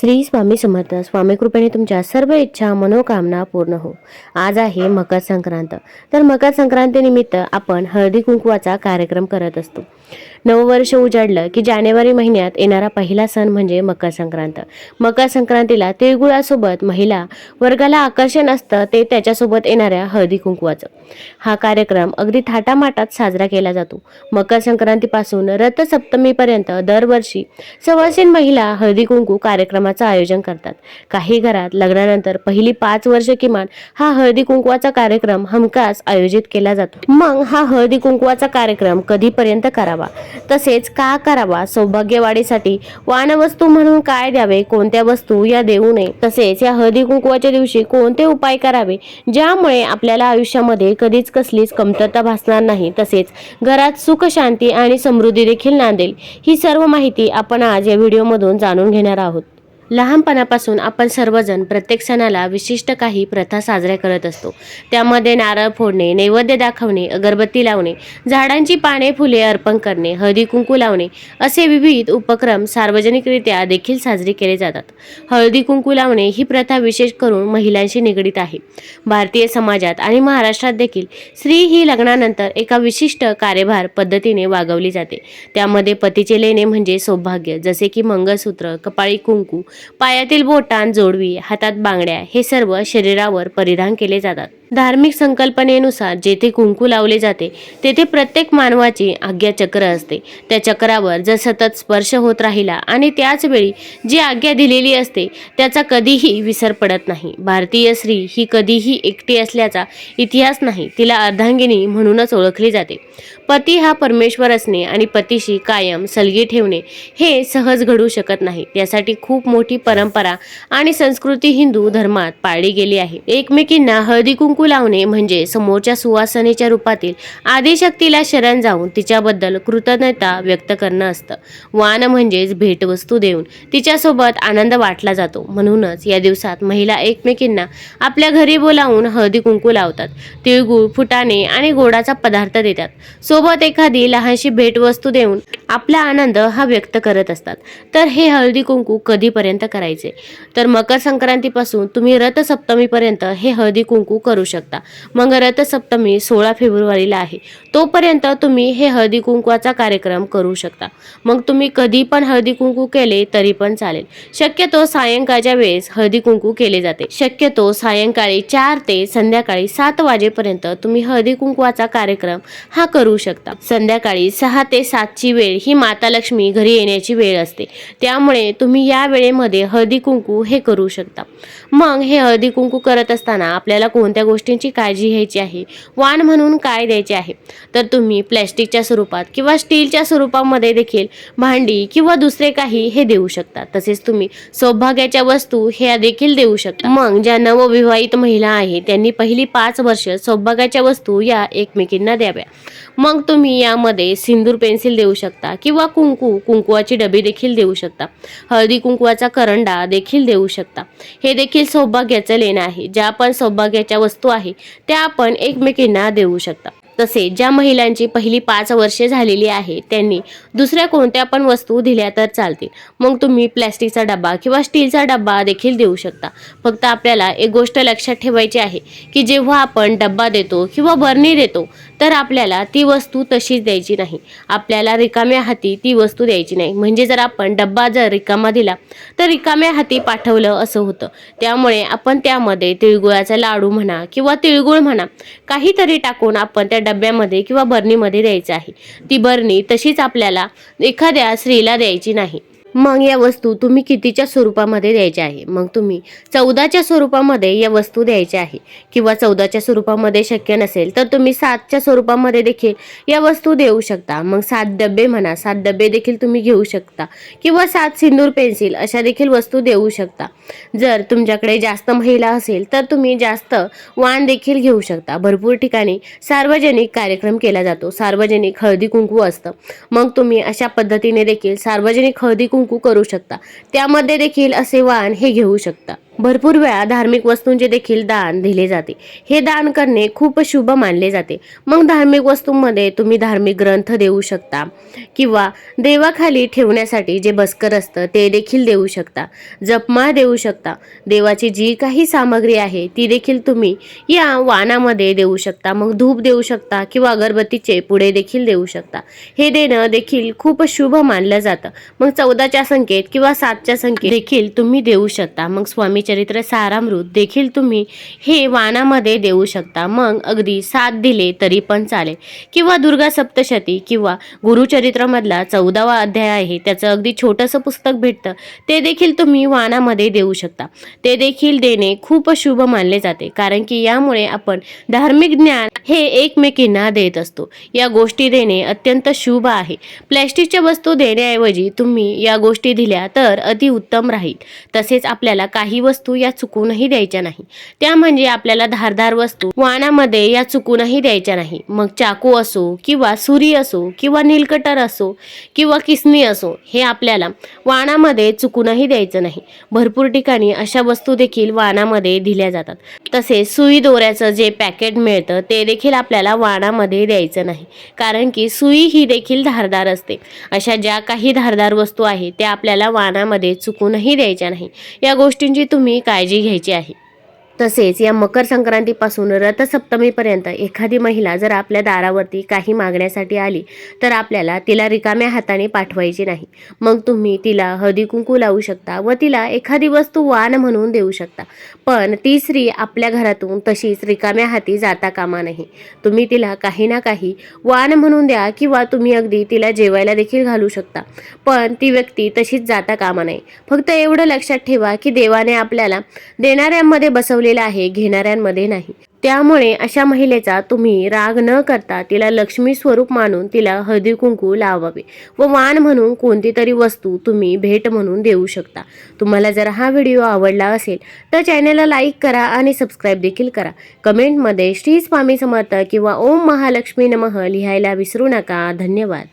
श्री स्वामी समर्थ स्वामी कृपेने तुमच्या सर्व इच्छा मनोकामना पूर्ण हो. आज आहे मकर संक्रांत. तर मकर संक्रांतीनिमित्त आपण हळदी कुंकवाचा कार्यक्रम करत असतो. नववर्ष उजाडलं की जानेवारी महिन्यात येणारा पहिला सण म्हणजे मकर संक्रांत. मकर संक्रांतीला तिळगुळासोबत महिला वर्गाला आकर्षण असतं ते त्याच्यासोबत येणाऱ्या हळदी कुंकवाचं. हा कार्यक्रम अगदी थाटामाटात साजरा केला जातो. मकर संक्रांतीपासून रथसप्तमीपर्यंत दरवर्षी सवासीन महिला हळदी कुंकू कार्यक्रमाचं आयोजन करतात. काही घरात लग्नानंतर पहिली पाच वर्ष किमान हा हळदी कुंकवाचा कार्यक्रम हमखास आयोजित केला जातो. मग हा हळदी कुंकवाचा कार्यक्रम कधीपर्यंत करावा? तसेच का करावा? सौभाग्यवाढीसाठी वानवस्तू म्हणून काय द्यावे? कोणत्या वस्तू या देऊ नये? तसेच या हळदी कुंकवाच्या दिवशी कोणते उपाय करावे? ज्यामुळे आपल्याला आयुष्यामध्ये कधीच कसलीच कमतरता भासणार नाही. तसेच घरात सुख शांती आणि समृद्धी देखील नांदेल. ही सर्व माहिती आपण आज या व्हिडिओमधून जाणून घेणार आहोत. लहानपणापासून आपण सर्वजण प्रत्येक सणाला विशिष्ट काही प्रथा साजऱ्या करत असतो. त्यामध्ये नारळ फोडणे नैवेद्य दाखवणे अगरबत्ती लावणे झाडांची पाने फुले अर्पण करणे हळदी कुंकू लावणे असे विविध उपक्रम सार्वजनिकरित्या देखील साजरे केले जातात. हळदी कुंकू लावणे ही प्रथा विशेष करून महिलांशी निगडीत आहे. भारतीय समाजात आणि महाराष्ट्रात देखील स्त्री ही लग्नानंतर एका विशिष्ट कार्यभार पद्धतीने वागवली जाते. त्यामध्ये पतीचे लेणे म्हणजे सौभाग्य जसे की मंगळसूत्र कपाळी कुंकू पायातील बोटान जोडवी हातात बांगड्या हे सर्व शरीरावर परिधान केले जातात. धार्मिक संकल्पनेनुसार जेथे कुंकू लावले जाते तेथे प्रत्येक मानवाची आज्ञा चक्र असते. त्या चक्रावर जर सतत स्पर्श होत राहिला आणि त्याचवेळी जी आज्ञा दिलेली असते त्याचा कधीही विसर पडत नाही. भारतीय स्त्री ही कधीही एकटी असल्याचा इतिहास नाही तिला अर्धांगिनी म्हणूनच ओळखली जाते. पती हा परमेश्वर असणे आणि पतीशी कायम सलगी ठेवणे हे सहज घडू शकत नाही. त्यासाठी खूप मोठी परंपरा आणि संस्कृती हिंदू धर्मात पाळली गेली आहे. एकमेकींना हळदी कुंकू लावणे म्हणजे समोरच्या सुवासनेच्या रूपातील आदिशक्तीला शरण जाऊन तिच्याबद्दल कृतज्ञता व्यक्त करणं असतं. वान म्हणजेच भेटवस्तू देऊन तिच्यासोबत आनंद वाटला जातो. म्हणूनच या दिवसात महिला एकमेकींना आपल्या घरी बोलावून हळदी कुंकू लावतात. तिळगुळ फुटाणे आणि गोडाचा पदार्थ देतात. सोबत एखादी लहानशी भेटवस्तू देऊन आपला आनंद हा व्यक्त करत असतात. तर हे हळदी कुंकू कधीपर्यंत करायचे? तर मकर संक्रांतीपासून तुम्ही रथसप्तमीपर्यंत हे हळदी कुंकू करू शकता. मग रथसप्तमी सोळा फेब्रुवारीला आहे. तोपर्यंत तुम्ही हे हळदी कुंकवाचा कार्यक्रम करू शकता. मग तुम्ही कधी पण हळदी कुंकू केले तरी पण चालेल. शक्यतो सायंकाळच्या वेळेस हळदी कुंकू केले जाते. शक्यतो सायंकाळी चार ते संध्याकाळी सात वाजेपर्यंत तुम्ही हळदी कुंकवाचा कार्यक्रम हा करू शकता. संध्याकाळी सहा ते सातची वेळ ही माता लक्ष्मी घरी येण्याची वेळ असते. त्यामुळे तुम्ही या वेळेमध्ये हळदी कुंकू हे करू शकता. मग हे हळदी कुंकू करत असताना आपल्याला कोणत्या गोष्टींची काळजी घ्यायची आहे? वाण म्हणून काय द्यायचे आहे? तर तुम्ही प्लॅस्टिकच्या स्वरूपात किंवा स्टीलच्या स्वरूपामध्ये देखील भांडी किंवा दुसरे काही हे देऊ शकता. तसेच तुम्ही सौभाग्याच्या वस्तू ह्या देखील देऊ शकता. मग ज्या नवविवाहित महिला आहेत त्यांनी पहिली पाच वर्ष सौभाग्याच्या वस्तू या एकमेकींना द्याव्या. मग तुम्ही यामध्ये सिंदूर पेन्सिल देऊ शकता किंवा कुंकू कुंकुवाची डबी देखील देऊ शकता. हळदी कुंकुवाचा करंडा देखील देऊ शकता. हे देखील सौभाग्याचं लेणं आहे. ज्या पण सौभाग्याच्या वस्तू आहे त्या आपण एकमेकींना देऊ शकता. तसेच ज्या महिलांची पहिली पाच वर्षे झालेली आहे त्यांनी दुसऱ्या कोणत्या पण वस्तू दिल्या तर चालतील. मग तुम्ही प्लॅस्टिकचा डबा किंवा स्टीलचा डबा देखील देऊ शकता. फक्त आपल्याला एक गोष्ट लक्षात ठेवायची आहे की जेव्हा आपण डब्बा देतो किंवा बर्नी देतो तर आपल्याला ती वस्तू तशीच द्यायची नाही. आपल्याला रिकाम्या हाती ती वस्तू द्यायची नाही. म्हणजे जर आपण डब्बा जर रिकामा दिला तर रिकाम्या हाती पाठवलं असं होतं. त्यामुळे आपण त्यामध्ये तिळगुळाचा लाडू म्हणा किंवा तिळगुळ म्हणा काहीतरी टाकून आपण त्या डब्यामध्ये किंवा बरणीमध्ये द्यायचं आहे. ती बरणी तशीच आपल्याला एखाद्या स्त्रीला द्यायची नाही. मग या वस्तू तुम्ही कितीच्या स्वरूपामध्ये द्यायच्या आहे? मग तुम्ही चौदाच्या स्वरूपामध्ये या वस्तू द्यायच्या आहे. किंवा चौदाच्या स्वरूपामध्ये शक्य नसेल तर तुम्ही सातच्या स्वरूपामध्ये देखील या वस्तू देऊ शकता. मग सात डबे म्हणा सात डबे देखील तुम्ही घेऊ शकता. किंवा सात सिंदूर पेन्सिल अशा देखील वस्तू देऊ शकता. जर तुमच्याकडे जास्त महिला असेल तर तुम्ही जास्त वाण देखील घेऊ शकता. भरपूर ठिकाणी सार्वजनिक कार्यक्रम केला जातो. सार्वजनिक हळदी कुंकू असतं. मग तुम्ही अशा पद्धतीने देखील सार्वजनिक हळदी कुंकू करू शकता. त्यामध्ये देखील असे वाण हे घेऊ शकता. भरपूर वेळा धार्मिक वस्तूंचे देखील दान दिले जाते. हे दान करणे खूप शुभ मानले जाते. मग धार्मिक वस्तूंमध्ये तुम्ही धार्मिक ग्रंथ देऊ शकता किंवा देवाखाली ठेवण्यासाठी जे बस्कर असतं ते देखील देऊ शकता. जपमाळ देऊ शकता. देवाची जी काही सामग्री आहे ती देखील तुम्ही या वानामध्ये देऊ शकता. मग धूप देऊ शकता किंवा अगरबत्तीचे पुढे देखील देऊ शकता. हे देणं देखील खूप शुभ मानलं जातं. मग चौदाच्या संख्येत किंवा सातच्या संख्येत देखील तुम्ही देऊ शकता. मग स्वामी चरित्र सारामृत देखील तुम्ही हे वाणामध्ये देऊ शकता. मग अगदी सात दिले तरी पण चालेल. किंवा दुर्गा सप्तशती किंवा गुरुचरित्रामधला चौदावा अध्याय आहे त्याचं अगदी छोटंसं पुस्तक भेटतं ते देखील तुम्ही वाणामध्ये देऊ शकता. ते देखील देणे खूप शुभ मानले जाते कारण की यामुळे आपण धार्मिक ज्ञान हे एकमेकींना देत असतो. या गोष्टी देणे अत्यंत शुभ आहे. प्लॅस्टिकच्या वस्तू देण्याऐवजी तुम्ही या गोष्टी दिल्या तर अतिउत्तम राहील. तसेच आपल्याला काही वस्तू या चुकूनही द्यायच्या नाही. त्या म्हणजे आपल्याला धारदार वस्तू. वाणामध्ये या चुकूनही द्यायच्या नाही. मग चाकू असो किंवा सुरी असो किंवा नीलकटर असो किंवा किसनी असो हे आपल्याला वाणामध्ये चुकूनही द्यायचं नाही. भरपूर ठिकाणी अशा वस्तू देखील वाणामध्ये दिल्या जातात. तसेच सुई दोऱ्याचं जे पॅकेट मिळतं ते देखील आपल्याला वाणामध्ये द्यायचं नाही. कारण की सुई ही देखील धारदार असते. अशा ज्या काही धारदार वस्तू आहेत त्या आपल्याला वाणामध्ये चुकूनही द्यायच्या नाही. या गोष्टींची तुम्ही मी काळजी घ्यायची आहे. तसेच या मकर संक्रांतीपासून रथसप्तमीपर्यंत एखादी महिला जर आपल्या दारावरती काही मागण्यासाठी आली तर आपल्याला तिला रिकाम्या हाताने पाठवायची नाही. मग तुम्ही तिला हळदी कुंकू लावू शकता व तिला एखादी वस्तू वाण म्हणून देऊ शकता. पण ती स्त्री आपल्या घरातून तशीच रिकाम्या हाती जाता कामा नाही तुम्ही तिला काही ना काही वाण म्हणून द्या किंवा तुम्ही अगदी तिला जेवायला देखील घालू शकता. पण ती व्यक्ती तशीच जाता कामा नाही फक्त एवढं लक्षात ठेवा की देवाने आपल्याला देणाऱ्यांमध्ये बसवले बसवलेलं आहे घेणाऱ्यांमध्ये नाही. त्यामुळे अशा महिलेचा तुम्ही राग न करता तिला लक्ष्मी स्वरूप मानून तिला हळदी कुंकू लावावे व वाण म्हणून कोणती तरी वस्तू तुम्ही भेट म्हणून देऊ शकता. तुम्हाला जर हा व्हिडिओ आवडला असेल तर चॅनलला लाईक करा आणि सबस्क्राईब देखील करा. कमेंटमध्ये श्री स्वामी समर्थ किंवा ओम महालक्ष्मी नमः लिहायला विसरू नका. धन्यवाद.